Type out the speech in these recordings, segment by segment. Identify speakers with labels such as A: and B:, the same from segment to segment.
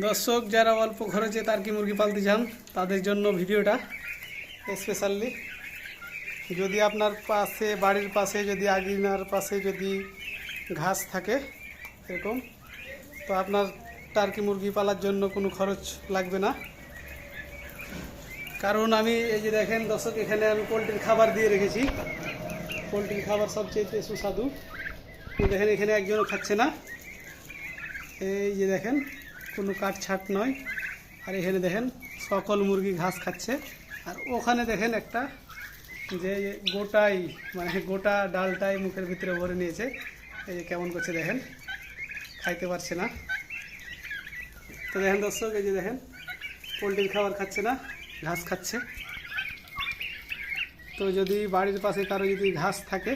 A: দর্শক, যারা অল্প খরচে তার্কি মুরগি পালতে চান, তাদের জন্য ভিডিওটা স্পেশালি যদি আপনার পাশে, বাড়ির পাশে, যদি আগিনার পাশে যদি ঘাস থাকে, এরকম, তো আপনার টার্কি মুরগি পালার জন্য কোনো খরচ লাগবে না। কারণ আমি এই যে দেখেন দর্শক, এখানে আমি পোলট্রির খাবার দিয়ে রেখেছি। পোলট্রির খাবার সবচেয়ে সুস্বাদু। দেখেন, এখানে একজনও খাচ্ছে না। এই যে দেখেন কোনো কাঠ ছাট নয়। আর এখানে দেখেন সকল মুরগি ঘাস খাচ্ছে। আর ওখানে দেখেন একটা যে গোটাই মানে গোটা ডালটাই মুখের ভিতরে ভরে নিয়েছে। এই যে কেমন করছে দেখেন, খাইতে পারছে না। তো দেখেন দর্শক, এই যে দেখেন, পোলট্রির খাবার খাচ্ছে না, ঘাস খাচ্ছে। তো যদি বাড়ির পাশে কারও যদি ঘাস থাকে,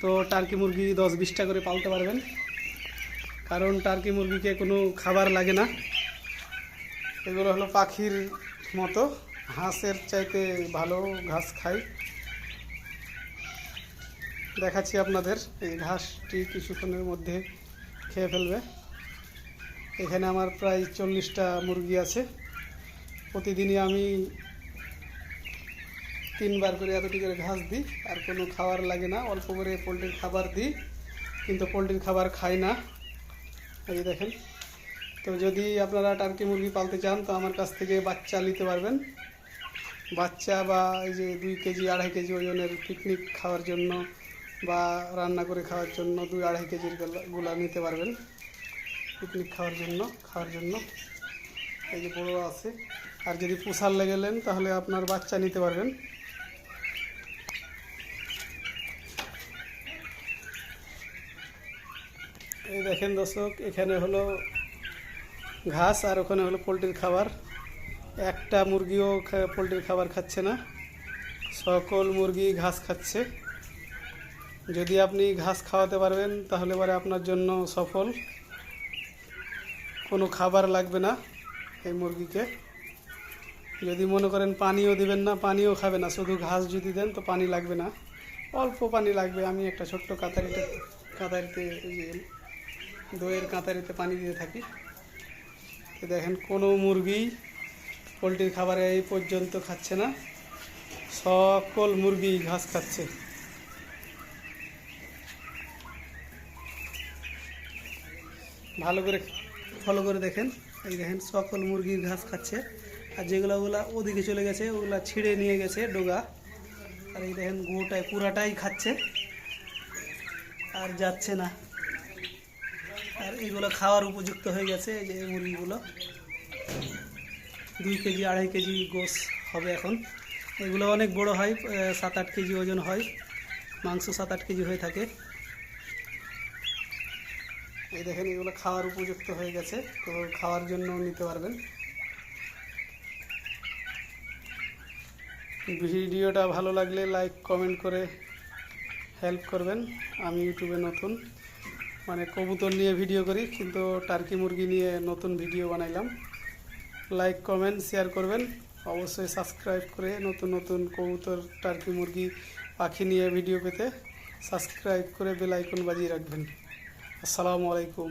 A: তো টার্কি মুরগি দশ বিশটা করে পালতে পারবেন। কারণ টার্কি মুরগিকে কোনো খাবার লাগে না। এগুলো হলো পাখির মতো। হাঁসের চাইতে ভালো ঘাস খায় দেখাচ্ছি আপনাদের, এই ঘাসটি কিছুক্ষণের মধ্যে খেয়ে ফেলবে। এখানে আমার প্রায় চল্লিশটা মুরগি আছে। প্রতিদিনই আমি তিনবার করে এতটি করে ঘাস দিই, আর কোনো খাবার লাগে না। অল্প করে পোলট্রির খাবার দিই, কিন্তু পোলট্রির খাবার খায় না। এই দেখেন। তো যদি আপনারা টার্কি মুরগি পালতে চান, তো আমার কাছ থেকে বাচ্চা নিতে পারবেন। বাচ্চা বা এই যে দুই কেজি, আড়াই কেজি ওজনের পিকনিক খাওয়ার জন্য বা রান্না করে খাওয়ার জন্য দুই আড়াই কেজির গুলা- গুলা নিতে পারবেন। পিকনিক খাওয়ার জন্য খাওয়ার জন্য। এই যে বড়ো আছে। আর যদি পোষার লেগেলেন তাহলে আপনার বাচ্চা নিতে পারবেন। এই দেখেন দর্শক, এখানে হলো ঘাস আর ওখানে হলো পোলট্রির খাবার। একটা মুরগিও পোলট্রির খাবার খাচ্ছে না। সকল মুরগি ঘাস খাচ্ছে। যদি আপনি ঘাস খাওয়াতে পারবেন, তাহলে পরে আপনার জন্য সফল। কোনো খাবার লাগবে না এই মুরগিকে। যদি মনে করেন পানিও দিবেন না, পানিও খাবে না, শুধু ঘাস যদি দেন তো পানি লাগবে না। অল্প পানি লাগবে। আমি একটা ছোট্ট কাতারিতে কাতারিতে দইয়ের কাতারিতে পানি দিয়ে থাকি। তো দেখেন, কোনো মুরগি পোলট্রির খাবারে এই পর্যন্ত খাচ্ছে না। সকল মুরগি ঘাস খাচ্ছে। ভালো করে ফলো করে দেখেন। এই দেখেন, সকল মুরগি ঘাস খাচ্ছে। আর যেগুলো ওগুলা ওদিকে চলে গেছে, ওগুলা ছিঁড়ে নিয়ে গেছে ডোগা। আর এই দেখেন, গোটায় পুরাটাই খাচ্ছে। আর যাচ্ছে না। আর এইগুলো খাওয়ার উপযুক্ত হয়ে গেছে যে মুরগিগুলো। দুই কেজি, আড়াই কেজি গোস হবে এখন। এগুলো অনেক বড় হয় সাত আট কেজি ওজন হয়। মাংস সাত আট কেজি হয়ে থাকে। এই দেখেন, এগুলো খাওয়ার উপযুক্ত হয়ে গেছে। তো খাওয়ার জন্য নিতে পারবেন। ভিডিওটা ভালো লাগলে লাইক, কমেন্ট করে হেল্প করবেন। আমি ইউটিউবে নতুন। মানে কবুতর নিয়ে ভিডিও করি, কিন্তু টার্কি মুরগি নিয়ে নতুন ভিডিও বানাইলাম। লাইক কমেন্ট শেয়ার করবেন। অবশ্যই সাবস্ক্রাইব করে নতুন নতুন কবুতর, টার্কি মুরগি, পাখি নিয়ে ভিডিও পেতে সাবস্ক্রাইব করে বেল আইকন বাজিয়ে রাখবেন। আসসালামু আলাইকুম।